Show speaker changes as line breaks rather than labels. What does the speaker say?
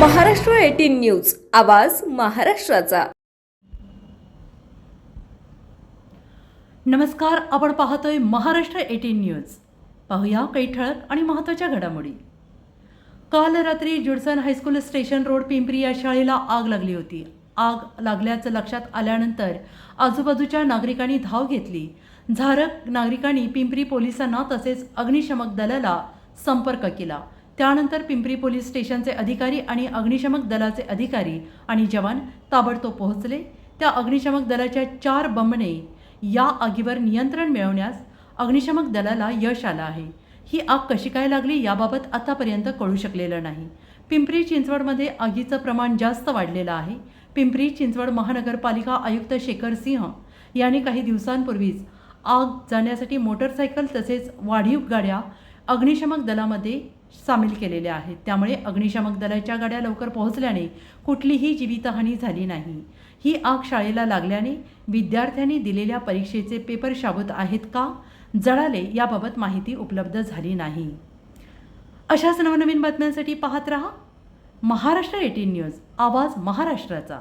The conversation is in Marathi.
Maharashtra eighteen news. आवाज महाराष्ट्राचा.
नमस्कार आपण पाहतोय महाराष्ट्र एटीन न्यूज. पाहूया काही ठळक आणि महत्त्वाच्या घडामोडी. काल रात्री Judson high school station road Pimpri या शाळेला आग लागली होती. आग लागल्याचं लक्षात आल्यानंतर आजूबाजूच्या नागरिकांनी धाव घेतली. झारक नागरिकांनी पिंपरी पोलिसांना तसेच अग्निशमक दलाला संपर्क केला. त्यानंतर पिंपरी पोलीस स्टेशनचे अधिकारी आणि अग्निशमक दलाचे अधिकारी आणि जवान ताबडतोब पोहोचले. त्या अग्निशमक दलाच्या चार बंबने या आगीवर नियंत्रण मिळवण्यास अग्निशमक दलाला यश आलं आहे. ही आग कशी काय लागली याबाबत आतापर्यंत कळू शकलेलं नाही. पिंपरी चिंचवडमध्ये आगीचं प्रमाण जास्त वाढलेलं आहे. पिंपरी चिंचवड महानगरपालिका आयुक्त शेखर सिंह यांनी काही दिवसांपूर्वीच आग जाण्यासाठी मोटरसायकल तसेच वाढीव गाड्या अग्निशमक दलामध्ये सामील केलेल्या आहेत. त्यामुळे अग्निशमक दलाच्या गाड्या लवकर पोहोचल्याने कुठलीही जीवितहानी झाली नाही. ही आग शाळेला लागल्याने विद्यार्थ्यांनी दिलेल्या परीक्षेचे पेपर शाबूत आहेत का? जळाले याबाबत माहिती उपलब्ध झाली नाही. अशाच नवनवीन बातम्यांसाठी पाहत रहा. Maharashtra eighteen news. आवाज महाराष्ट्राचा.